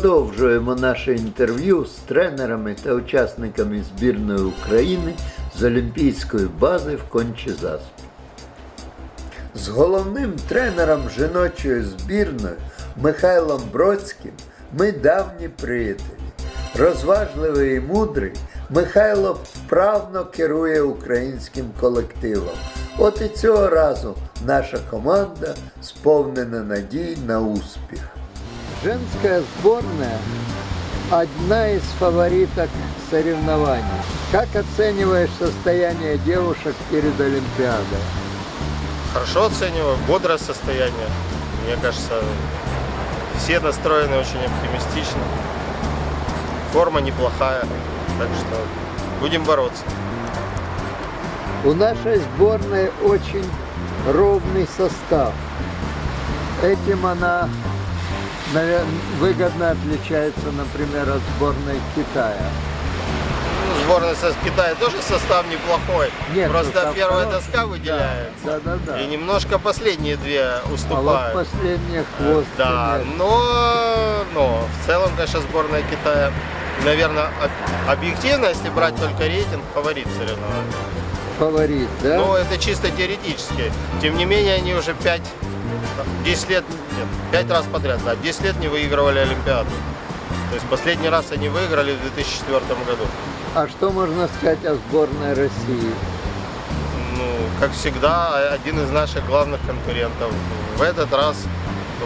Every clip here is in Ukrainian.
Продовжуємо наше інтерв'ю з тренерами та учасниками збірної України з Олімпійської бази в Кончезаспі. З головним тренером жіночої збірної Михайлом Бродським ми давні приятелі. Розважливий і мудрий, Михайло вправно керує українським колективом. От і цього разу наша команда сповнена надій на успіх. Женская сборная – одна из фавориток соревнований. Как оцениваешь состояние девушек перед Олимпиадой? Хорошо оцениваю, бодрое состояние. Мне кажется, все настроены очень оптимистично. Форма неплохая, так что будем бороться. У нашей сборной очень ровный состав. Этим она выгодно отличается, например, от сборной Китая. Ну, Сборная со- Китая тоже состав неплохой. Нет, Просто состав первая хороший. доска выделяется. Да, да, да. И немножко последние две А вот уступают. последний хвост. Да, но, но в целом, конечно, сборная Китая, наверное, об- объективно, если брать только рейтинг, фаворит соревнований. Фаворит, да? Но это чисто теоретически. Тем не менее, они уже 5, 10 лет, нет, 5 раз подряд, да, 10 лет не выигрывали Олимпиаду. То есть последний раз они выиграли в 2004 году. А что можно сказать о сборной России? Ну, как всегда, один из наших главных конкурентов. В этот раз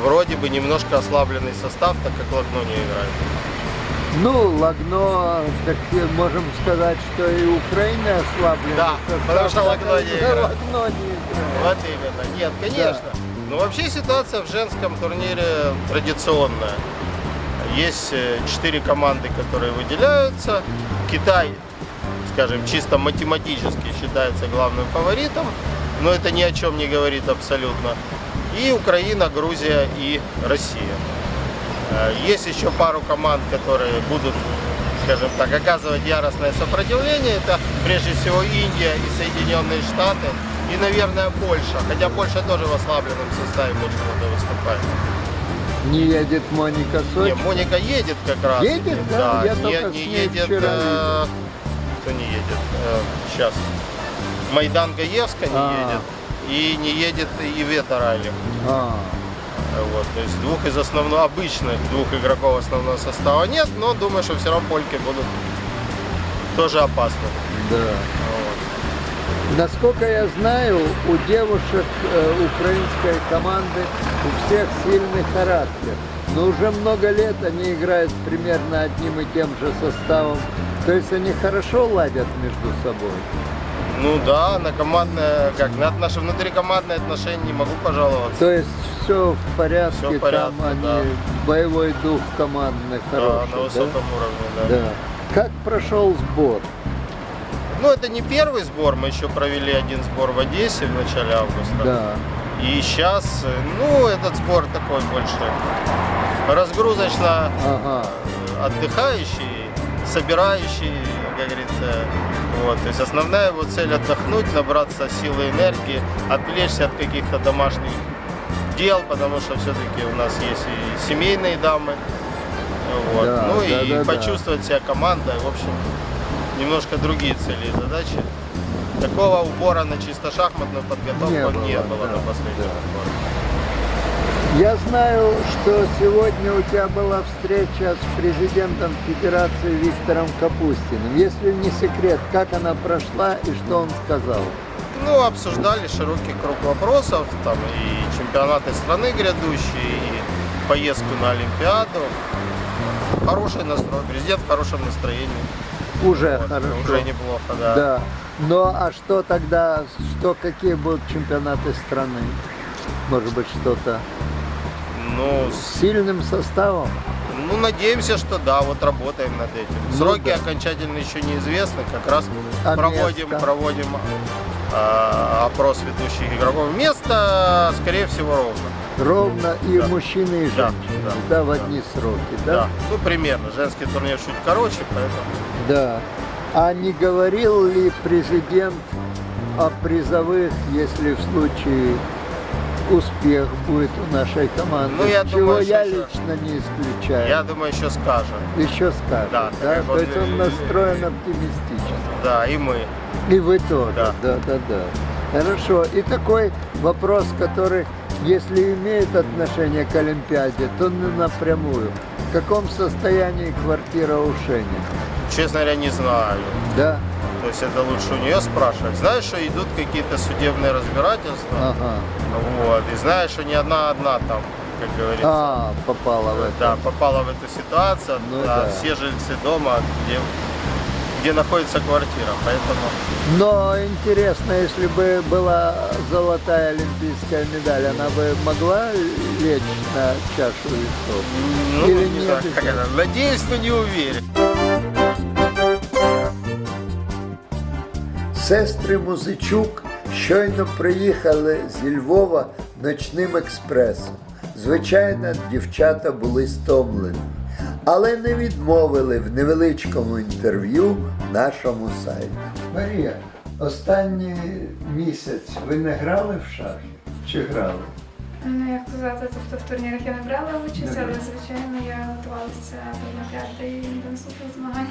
вроде бы немножко ослабленный состав, так как Лагно не играет. Ну, Лагно, так можем сказать, что и Украина ослаблена. Да, потому что Лагно не играет. Лагно не играет. Вот именно. Нет, конечно. Но вообще ситуация в женском турнире традиционная. Есть э, четыре команды, которые выделяются. Китай, скажем, чисто математически считается главным фаворитом, но это ни о чем не говорит абсолютно. И Украина, Грузия и Россия. Э, Есть еще пару команд, которые будут, скажем так, оказывать яростное сопротивление. Это прежде всего Индия и Соединенные Штаты. И, наверное, Польша. Хотя Польша тоже в ослабленном составе больше надо выступать. Не едет Моника Сочи. Моника едет как раз. Едет, да? Я не, только не едет. вчера э, кто не едет? сейчас. Майдан Гаевска не А. едет. И не едет Ивета Райли. А, Вот, то есть двух из основного, обычных двух игроков основного состава нет, но думаю, что все равно польки будут тоже опасны. да. Насколько я знаю, у девушек э, украинской команды у всех сильный характер. Но уже много лет они играют примерно одним и тем же составом. То есть они хорошо ладят между собой. Ну да, на командное, как, на наши внутрикомандные отношения не могу пожаловаться. То есть все в порядке, Всё в порядке, там они, да. боевой дух командный Да, хороший. на высоком уровне, да. Да. Как прошел сбор? Ну это не первый сбор, мы еще провели один сбор в Одессе в начале августа. Да. И сейчас, ну этот сбор такой больше разгрузочно Ага. э, отдыхающий, собирающий, как говорится. Вот. То есть основная его цель отдохнуть, набраться силы и энергии, отвлечься от каких-то домашних дел, потому что все-таки у нас есть и семейные дамы. Вот. Да, ну да, и да, да. почувствовать себя командой. В общем, немножко другие цели и задачи. Такого убора на чисто шахматную подготовку Не не было, было, да, на последнем да. сборе. Я знаю, что сегодня у тебя была встреча с президентом Федерации Виктором Капустиным. Если не секрет, как она прошла и что он сказал? Ну, обсуждали широкий круг вопросов, там и чемпионаты страны грядущие, и поездку на Олимпиаду. Хороший настрой, президент в хорошем настроении. Уже Вот, хорошо. Уже неплохо, да. Да. Ну а что тогда, что какие будут чемпионаты страны? Может быть что-то Ну, с сильным составом? ну, надеемся, что да, вот работаем над этим. Ну Сроки да. окончательно еще неизвестны, как раз А проводим, место? проводим а, опрос ведущих игроков. Место, скорее всего, ровно. Ровно и Да. мужчины, и женщины. да, Да, в да. одни сроки, Да. да? Ну, примерно. Женский турнир чуть короче, поэтому. Да. А не говорил ли президент о призовых, если в случае успех будет у нашей команды. Ну, я чего думаю, я что- лично не исключаю. Я думаю, еще скажет. Еще скажет, Да, да? То он есть он настроен оптимистически. Да, и мы. И вы тоже. Да. да, да, да. Хорошо. И такой вопрос, который, если имеет отношение к Олимпиаде, то не напрямую. В каком состоянии квартира у Шени? Честно говоря, не знаю. Да? То есть это лучше у нее спрашивать. Знаешь, что идут какие-то судебные разбирательства. Ага. Вот. И знаешь, что не одна одна там, как говорится. А, попала в это. Да, попала в эту ситуацию, Ну а да. все жильцы дома, где, где находится квартира. Поэтому Но интересно, если бы была золотая олимпийская медаль, она бы могла лечь на чашу весов? ну, Или не не знаю, как обязательно? это. Надеюсь, но не уверен. Сестри Музичук щойно приїхали зі Львова ночним експресом. Звичайно, дівчата були стомлені, Але не відмовили в невеличкому інтерв'ю нашому сайті. Марія, останній місяць ви не грали в шахи? Чи грали? Ну, як сказати, тобто в турнірах я не брала участь, але звичайно я готувалася до Олімпіади і до наступних змагань.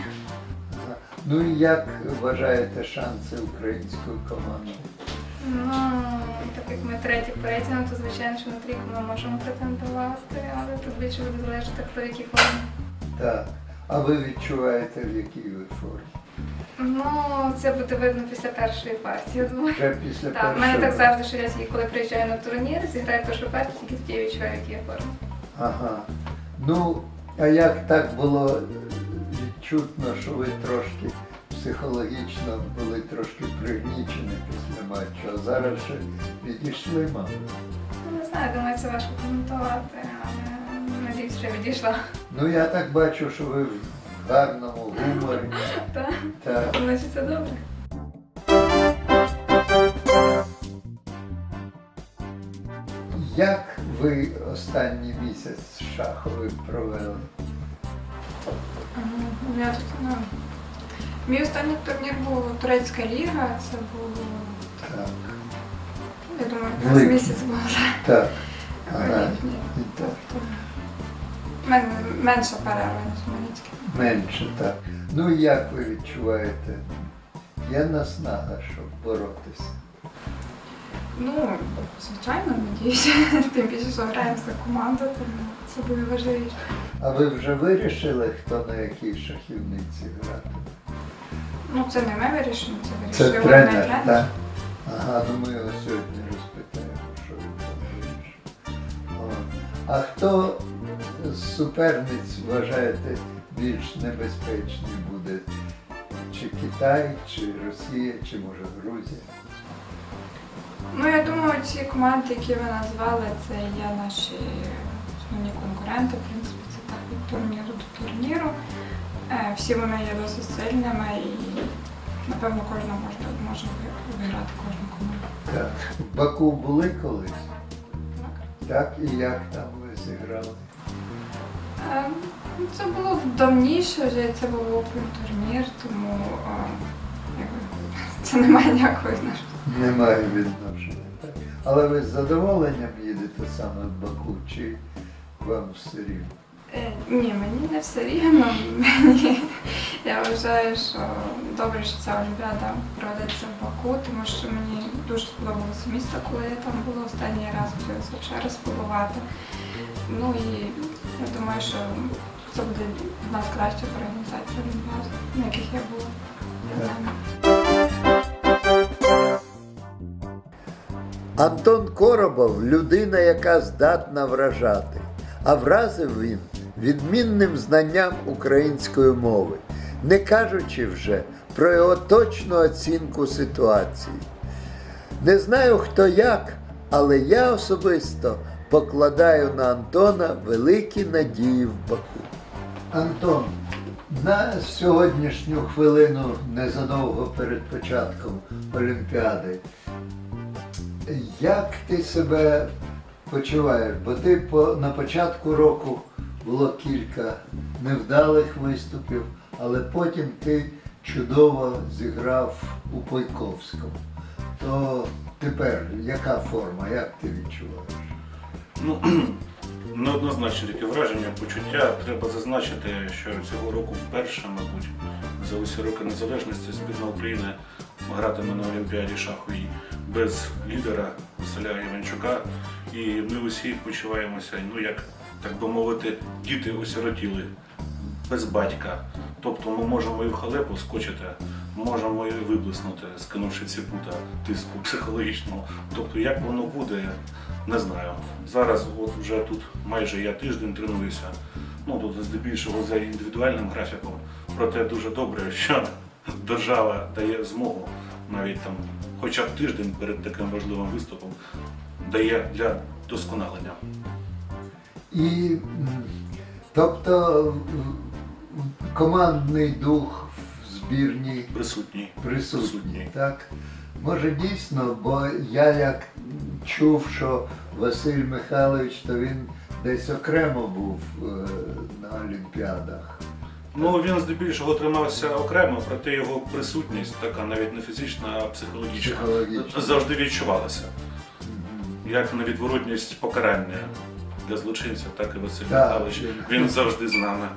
Ну і як вважаєте шанси української команди? Ну, так як ми треті по то звичайно, що на трійку ми можемо претендувати, але тут більше буде залежати, хто в якій формі. Так. А ви відчуваєте, в якій ви формі? Ну, це буде видно після першої партії, я думаю. Вже після Так, в мене так завжди, що я тільки коли приїжджаю на турнір, зіграю першу партію, тільки тоді я відчуваю, які я формі. Ага. Ну, а як так було відчутно, що ви трошки психологічно були трошки пригнічені після матчу, а зараз ще відійшли, мабуть. Ну, не знаю, думаю, це важко коментувати, я відійшла. Ну, я так бачу, що ви в гарному гуморі. Так, Так. значить це добре. Як ви останній місяць шаховий провели? У мене тут, ну, мій останній турнір був турецька ліга, це було, Так. я думаю, Великий. раз місяць було. Так. Ага. Ага. І так. Мене менша перерва, ніж у Менше так. Ну як ви відчуваєте? Є наснага, щоб боротися. Ну, звичайно, надіюся, тим більше, що граємо за команду, тому це буде важливіше. А ви вже вирішили, хто на якій шахівниці грати? Ну, це не ми вирішимо, це Це вирішує тренер, тренер. так? Ага, ну ми його сьогодні розпитаємо, що він там вирішив. О. А хто суперниць вважаєте більш небезпечний буде? Чи Китай, чи Росія, чи може Грузія? Ну, я думаю, ці команди, які ви назвали, це є наші основні конкуренти. В принципі, це так від турніру до турніру. Е, Всі вони є досить сильними і, напевно, кожна може, може виграти кожну команду. Так. В Баку були колись? Так. Так, і як там ви зіграли? Е, ну, Це було давніше, вже це був опен турнір, тому е, якби, це не має ніякого відношення. Немає відношення. Так. Але ви з задоволенням їдете саме в Баку, чи вам все рівно? Е, Ні, мені не все рівно. Мені я вважаю, що добре, що ця олімпіада проведеться в Баку, тому що мені дуже сподобалося місто, коли я там була останній раз, хотілося ще раз побувати. Ну і я думаю, що це буде одна з кращих організацій олімпіад, на яких я була. Антон Коробов людина, яка здатна вражати, а вразив він відмінним знанням української мови, не кажучи вже про його точну оцінку ситуації. Не знаю хто як, але я особисто покладаю на Антона великі надії в Баку. Антон, на сьогоднішню хвилину незадовго перед початком Олімпіади. Як ти себе почуваєш? Бо ти по, на початку року було кілька невдалих виступів, але потім ти чудово зіграв у Пойковському. то тепер яка форма, як ти відчуваєш? Ну, неоднозначно таке враження, почуття. Треба зазначити, що цього року вперше, мабуть, за усі роки незалежності збірна України гратиме на Олімпіаді шаховій без лідера Василя Іванчука. І ми усі почуваємося, ну як так би мовити, діти осиротіли без батька. Тобто ми можемо і в халепу скочити, можемо і виблиснути, скинувши ці пута тиску психологічного. Тобто, як воно буде, не знаю. Зараз от вже тут майже я тиждень тренуюся. Ну тут здебільшого за індивідуальним графіком. Проте дуже добре, що держава дає змогу навіть там, хоча б тиждень перед таким важливим виступом, дає для досконалення. І тобто командний дух збірні Присутній. присутній, Присутній. так? Може дійсно, бо я як чув, що Василь Михайлович, то він десь окремо був е, на Олімпіадах. Ну він здебільшого тримався окремо, проте його присутність, така навіть не фізична, а психологічна, Психологічна. завжди відчувалася. Мгм. Як невідворотність покарання для злочинців, так і Василь. Михайлович. Він завжди з нами.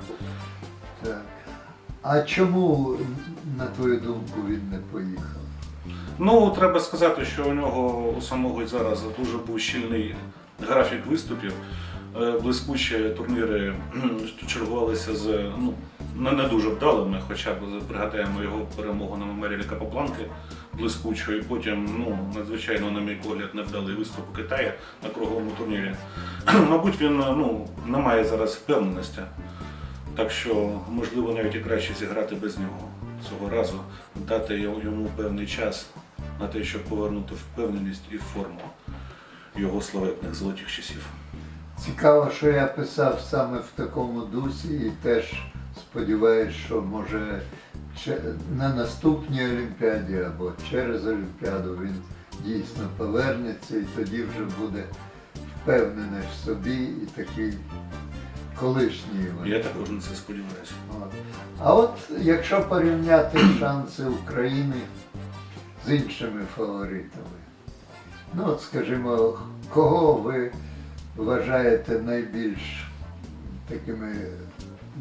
Так. А чому, на твою думку, він не поїхав? Ну, треба сказати, що у нього у самого зараз дуже був щільний графік виступів. Е, Блискучі турніри чергувалися з ну, не, дуже вдалими, хоча б пригадаємо його перемогу на меморіалі Капопланки блискучо, і потім ну, надзвичайно, на мій погляд, невдалий виступ у Китаї на круговому турнірі. Мабуть, він ну, не має зараз впевненості. Так що, можливо, навіть і краще зіграти без нього цього разу, дати йому певний час на те, щоб повернути впевненість і форму його славетних золотих часів. Цікаво, що я писав саме в такому дусі і теж сподіваюся, що може на наступній Олімпіаді або через Олімпіаду він дійсно повернеться і тоді вже буде впевнений в собі і такий колишній. Іван. Я також на це сподіваюся. От. А от якщо порівняти шанси України з іншими фаворитами, ну от скажімо, кого ви вважаєте найбільш такими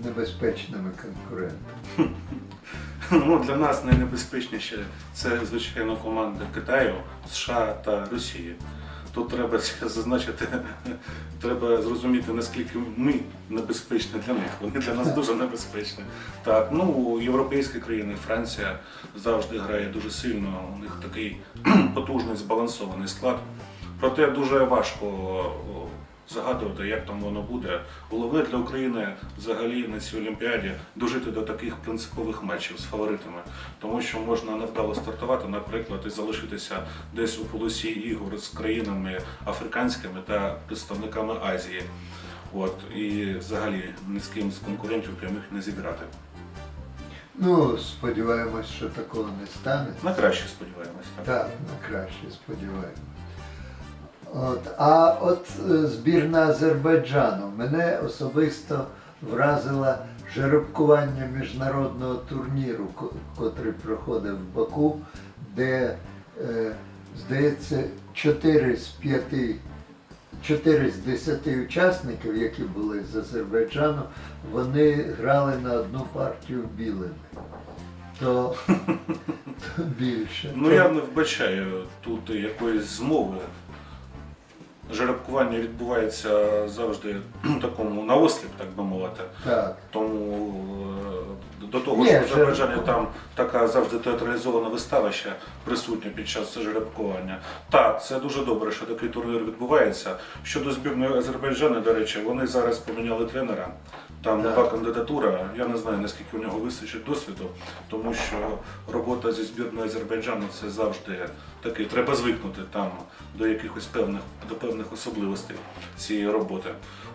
небезпечними конкурентами? Ну, для нас найнебезпечніше це, звичайно, команди Китаю, США та Росії. Тут треба зазначити, треба зрозуміти, наскільки ми небезпечні для них. Вони для нас дуже небезпечні. Так, ну європейські країни, Франція завжди грає дуже сильно. У них такий потужний збалансований склад. Проте дуже важко загадувати, як там воно буде. Головне для України взагалі на цій Олімпіаді дожити до таких принципових матчів з фаворитами, тому що можна невдало стартувати, наприклад, і залишитися десь у полосі ігор з країнами африканськими та представниками Азії. От і взагалі ні з ким з конкурентів прямих не зіграти. Ну, сподіваємось, що такого не станеться. На краще сподіваємось. Так. Так, на краще сподіваємось. От, а от е, збірна Азербайджану мене особисто вразило жеребкування міжнародного турніру, ко- котрий проходив в Баку, де, е, здається, 4 з 5, 4 з 10 учасників, які були з Азербайджану, вони грали на одну партію білими. То, то більше. Ну То- я не вбачаю тут якоїсь змови. Жеребкування відбувається завжди такому наосліп, так би мовити. Так. Тому е, до того, Ні, що в Азербайджані там така завжди театралізована вистава ще присутня під час жеребкування. Так, це дуже добре, що такий турнір відбувається. Щодо збірної Азербайджану, до речі, вони зараз поміняли тренера. Там Так. нова кандидатура. Я не знаю наскільки у нього вистачить досвіду, тому що робота зі збірною Азербайджану це завжди такий. Треба звикнути там до якихось певних до певних особливостей цієї роботи.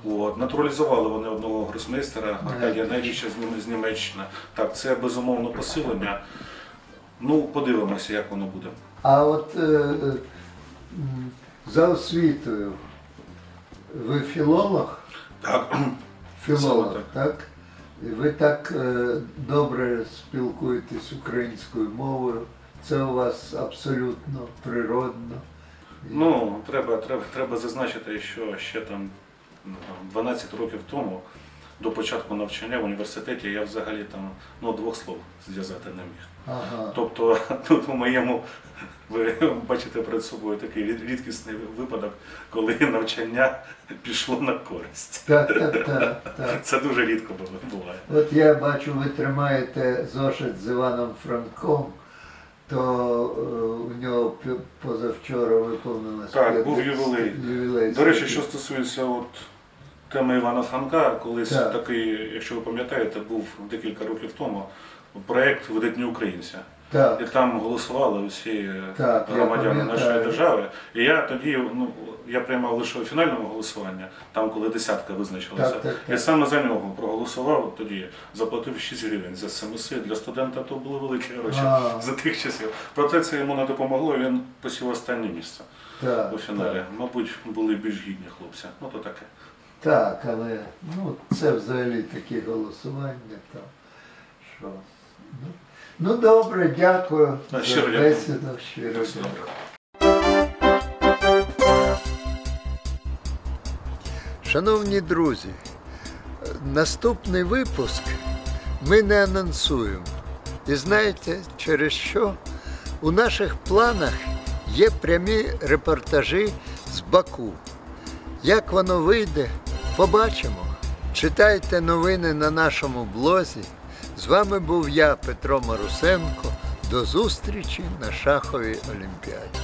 От натуралізували вони одного гросмейстера Аркадія Недіча з Нім- з Німеччини. Так, це безумовно посилення. Ну, подивимося, як воно буде. А от е, е, за освітою ви філолог? Так, Філолог, так? І ви так е, добре спілкуєтесь українською мовою, це у вас абсолютно природно. Ну, треба, треба, треба зазначити, що ще там ну, 12 років тому, до початку навчання в університеті, я взагалі там ну, двох слов зв'язати не міг. Ага. Тобто тут у моєму ви бачите перед собою такий рідкісний випадок, коли навчання пішло на користь. Так, так, так, так. Це дуже рідко буває. От я бачу, ви тримаєте зошит з Іваном Франком, то е, у нього пі- позавчора виповнилося. Так, був ювілей. ювілей. До речі, що стосується от теми Івана Франка, колись Так. такий, якщо ви пам'ятаєте, був декілька років тому проєкт Видатні українця. І там голосували усі Так, громадяни нашої держави. І я тоді ну, я приймав лише у фінальному голосуванні, там коли десятка визначилася. Так, так, так. І саме за нього проголосував тоді, заплатив 6 гривень за СМС. Для студента то були великі гроші А. за тих часів. Проте це йому не допомогло, і він посів останнє місце так, у фіналі. так. Мабуть, були більш гідні хлопці. Ну то таке. Так, але ну, це взагалі такі голосування. Там, що, ну, ну добре, дякую А, за дякую. бесіду. Щиро дякую. Шановні друзі, наступний випуск ми не анонсуємо. І знаєте, через що? У наших планах є прямі репортажі з Баку. Як воно вийде, побачимо. Читайте новини на нашому блозі. З вами був я, Петро Марусенко. До зустрічі на шаховій олімпіаді.